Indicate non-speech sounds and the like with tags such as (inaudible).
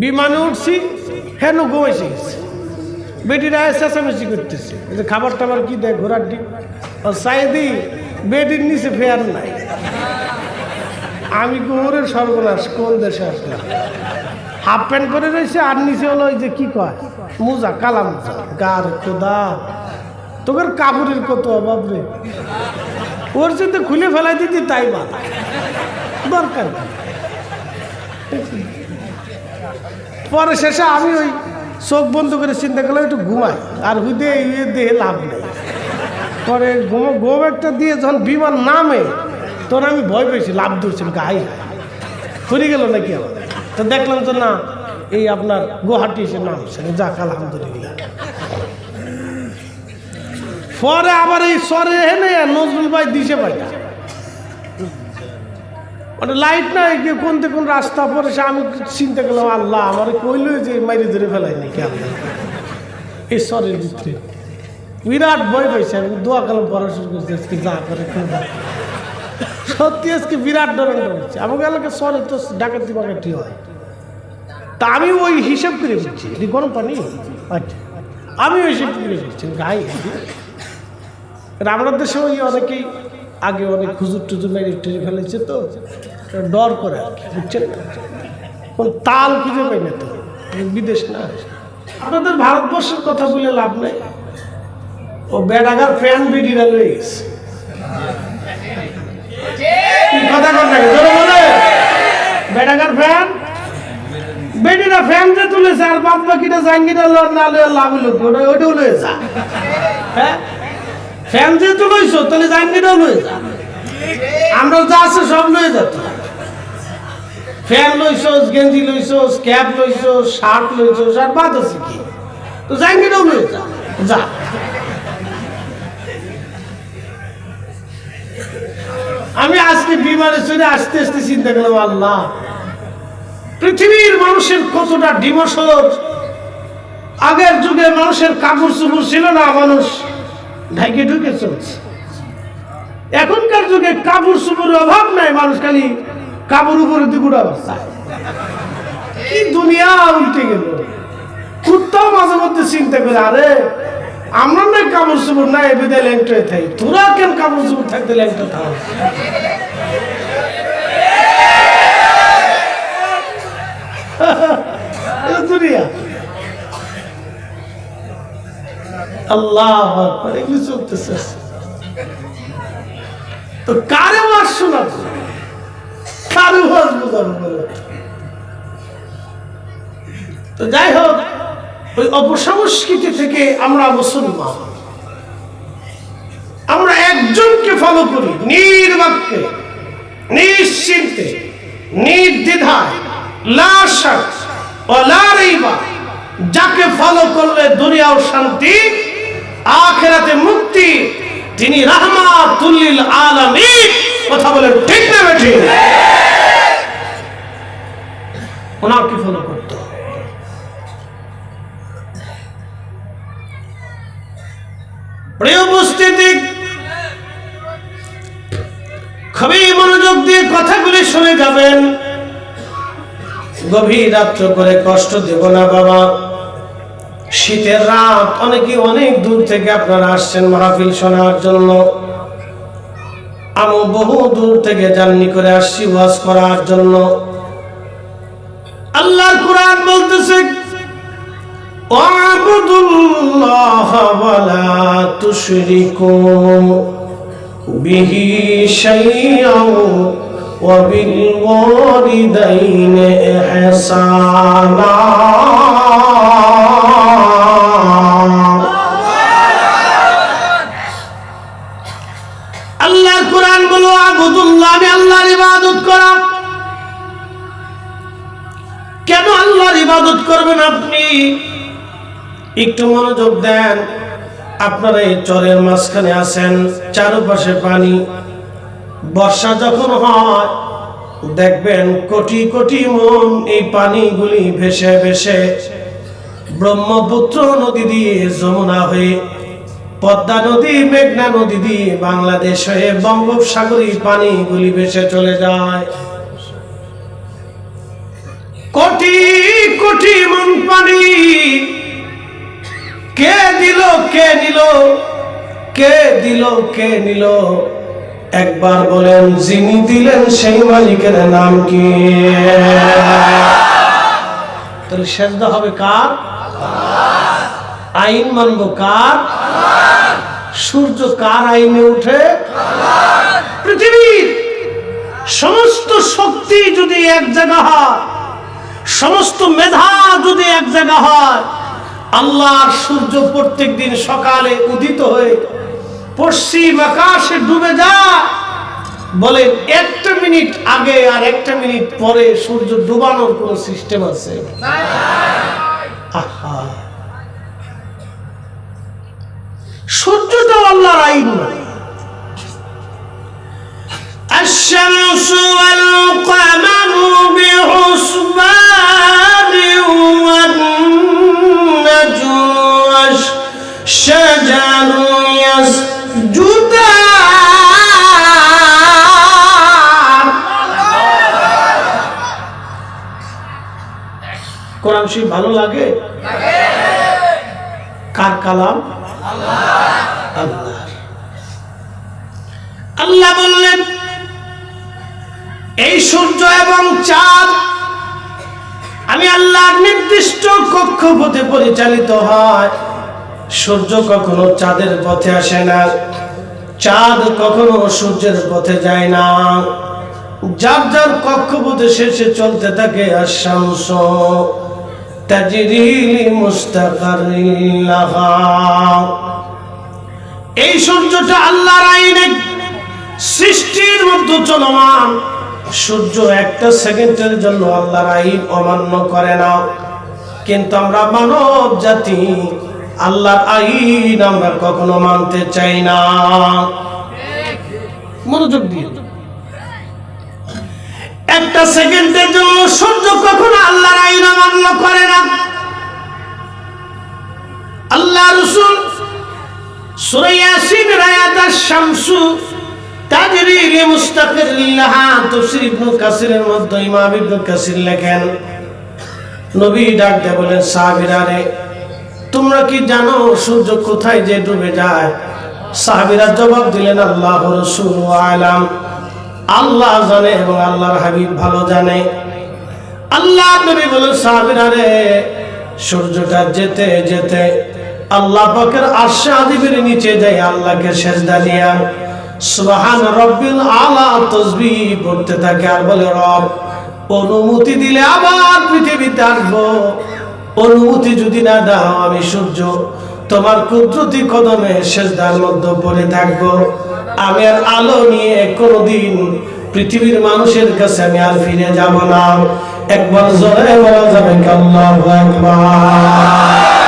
বিমানে উঠছি, হেন ঘুমাইছে। বেটিরা চেঁচামেচি করতেছে। যে খাবার টাবার কি দেয়, ঘোড়ার ডিম? ও সাইদি, বেটির নিচে ফেয়ার নাই। আমি গোমরের সর্বনাশ, কোন দেশে আসলাম? হাফ প্যান্ট পরে রয়েছে, আর নিচে হলো ওই যে কি কয়? মোজা, কালা মোজা। গার খোদা তোর কাপড়ের কত অভাব রে? ওর সাথে খুলে ফেলাই দিতি, তাই বাধা দরকার কি? পরে শেষে আমি ওই চোখ বন্ধ করে চিন্তা করলাম, একটু ঘুমাই। আর হুদে ইয়ে দিয়ে লাভ নেই। পরে ঘুম একটা দিয়ে যখন বিমান নামে, তখন আমি ভয় পেয়েছি, লাভ ধরছিল গাই ফুরে গেল নাকি আমার? তো দেখলাম তো না, এই আপনার গুয়াহাটি এসে নামছে যাক, আলহামদুলিল্লাহ। পরে আবার এই সরে হেনে নজরুল ভাই দিছে ভাইটা মানে লাইট নাই কি কোন কোন রাস্তা পরে সে আমি চিন্তা করলাম, আল্লাহ, আমার কইলো যে মাইরে ধরে ফেলাই নাকি আল্লাহ? এই ভিতরে বিরাট ভয় পাইছে আমি দোয়া কালাম পড়াশোনা করছি, আজকে যা করে সত্যি আজকে বিরাট ডরান হচ্ছে আমাকে এলাকা সরে তো ডাকাতি বাকাতি হয়। তা আমি ওই হিসাব করে দিচ্ছি এটি গরম পানি? আচ্ছা। আমি ওই হিসাব করে দিচ্ছি গাই আমরা দেশে ওই অনেকেই আগে অনেক খুজুর টুজুর মেরে টেরে ফেলেছে তো। ডর করে বুঝছেন? কোন তাল খুঁজে পাই না তো। বিদেশ না। আপনাদের ভারতবর্ষের কথা বলে লাভ নেই। ও বেড়াগার ফ্যান বিডিরা লয়ে গেছে। ফ্যান? যে তুলেছে আর জাঙ্গিটা না লাভ ওটা ওইটাও লয়ে যা। হ্যাঁ? ফ্যান যেহেতু লইছো তাহলে যা। আমরা যা আছে সব লয়ে যেত ফ্যান লইছোস, গেঞ্জি লইছোস, ক্যাপ লইছোস, শার্ট লইছোস, আর বাদ আছে কি? তো জাঙ্গিটাও লয়ে যা। যা। আমি আজকে বিমানে চলে আসতে আসতে চিন্তা করলাম, আল্লাহ, পৃথিবীর মানুষের কতটা ডিমোশন আগের যুগে মানুষের কাপড় চুপড় ছিল না, মানুষ ঢাকে ঢুকে চলছে। এখনকার যুগে কাপড় চুপড়ের অভাব নাই, মানুষ খালি কাপড় উপরে দুগুড়া অবস্থায় কি দুনিয়া উল্টে গেল। কুত্তাও মাঝে মধ্যে চিন্তা করে, আরে, আমরা না কাপড় চুপড় নাই বেদে ল্যাংটে তোরা কেন থাকতে ল্যাংটা (laughs) দুনিয়া। আল্লাহ এগুলো চলতেছে। তো কারে ওয়াজ শোনাবো তো যাই হোক, ওই অপসংস্কৃতি থেকে আমরা মুসলমান। আমরা একজনকে ফলো করি নির্বাক্যে নিশ্চিন্তে যাকে ফলো করলে দুনিয়াও শান্তি, আখেরাতে মুক্তি। তিনি রাহমাতুল্লিল আলামিন। কথা বলেন ঠিক না বেঠি ওনাকে ফলো করতে হবে। মনোযোগ দিয়ে কথাগুলি শুনে যাবেন। গভীর রাত্র করে কষ্ট দেব না বাবা। শীতের রাত, অনেকে অনেক দূর থেকে আপনারা আসছেন মাহফিল শোনার জন্য। আমি বহু দূর থেকে জার্নি করে আসছি ওয়াজ করার জন্য। আল্লাহর কোরআন বলতেছে ওয়াবুদুল্লাহ ওয়ালা তুশরিকু বিহি করবেন আপনি? একটু মনোযোগ দেন। আপনারা এই চরের মাঝখানে আছেন, চারপাশে পানি। বর্ষা যখন হয়, দেখবেন কোটি কোটি মন এই পানিগুলি ভেসে ভেসে ব্রহ্মপুত্র নদী দিয়ে যমুনা হয়ে, পদ্মা নদী, মেঘনা নদী দিয়ে বাংলাদেশ হয়ে বঙ্গোপসাগরী পানিগুলি ভেসে চলে যায়। কোটি কোটি মন পানি কে দিল, কে নিল? কে দিল, কে নিল? একবার বলেন, যিনি দিলেন সেই মালিকের নাম কি? তাহলে সেজদা হবে কার? আইন মানব কার? সূর্য কার আইনে উঠে? পৃথিবীর সমস্ত শক্তি যদি এক জায়গা হয় সমস্ত মেধা যদি এক জায়গা হয় আল্লাহর সূর্য প্রত্যেক দিন সকালে উদিত হয়ে পশ্চিম আকাশে ডুবে যায় বলেন একটা মিনিট আগে আর একটা মিনিট পরে সূর্য ডুবানোর কোন সিস্টেম আছে আহা সূর্যটাও আল্লাহর আইন নয় الشمس والقمر কোরআন শরীফ ভালো লাগে? কার কালাম? আল্লাহ বললেন, এই সূর্য এবং চাঁদ আমি আল্লাহর নির্দিষ্ট কক্ষপথে পরিচালিত হয়। সূর্য কখনো চাঁদের পথে আসে না, চাঁদ কখনো সূর্যের পথে যায় না। যার যার কক্ষপথে শেষে চলতে থাকে তাজরিলি মুস্তাকারিল্লাহা এই সূর্যটা আল্লাহর আইনে সৃষ্টির মধ্যে চলমান। সূর্য একটা সেকেন্ডের জন্য আল্লাহর আইন অমান্য করে না। কিন্তু আমরা মানব জাতি, আল্লাহর আইন আমরা কখনো মানতে চাই না। মনোযোগ দিয়ে। একটা সেকেন্ডের জন্য সূর্য কখনো আল্লাহর আইন অমান্য করে না। আল্লাহ রসুল নবী ডাক তোমরা কি জানো সূর্য কোথায় যে ডুবে যায়? সাহাবীরা জবাব দিলেন, আল্লাহ রাসূল আলাম। আল্লাহ জানে এবং আল্লাহর হাবিব ভালো জানে। আল্লাহ নবী বলে সাহাবীরা রে, সূর্যটা যেতে যেতে আল্লাহ পাকের আশা আদিবের নিচে যায় আল্লাহকে সেজদা দিয়া সুবহান রব্বিল আলা তসবিহ পড়তে থাকে আর বলে, রব, অনুমতি দিলে আবার পৃথিবীতে আসব। অনুমতি যদি না দাও, আমি সূর্য তোমার কুদরতি কদমে সেজদার মধ্যে পড়ে থাকব। আমি আর আলো নিয়ে কোনোদিন পৃথিবীর মানুষের কাছে আমি আর ফিরে যাব না। একবার জোরে বলা যাবে আল্লাহু আকবার।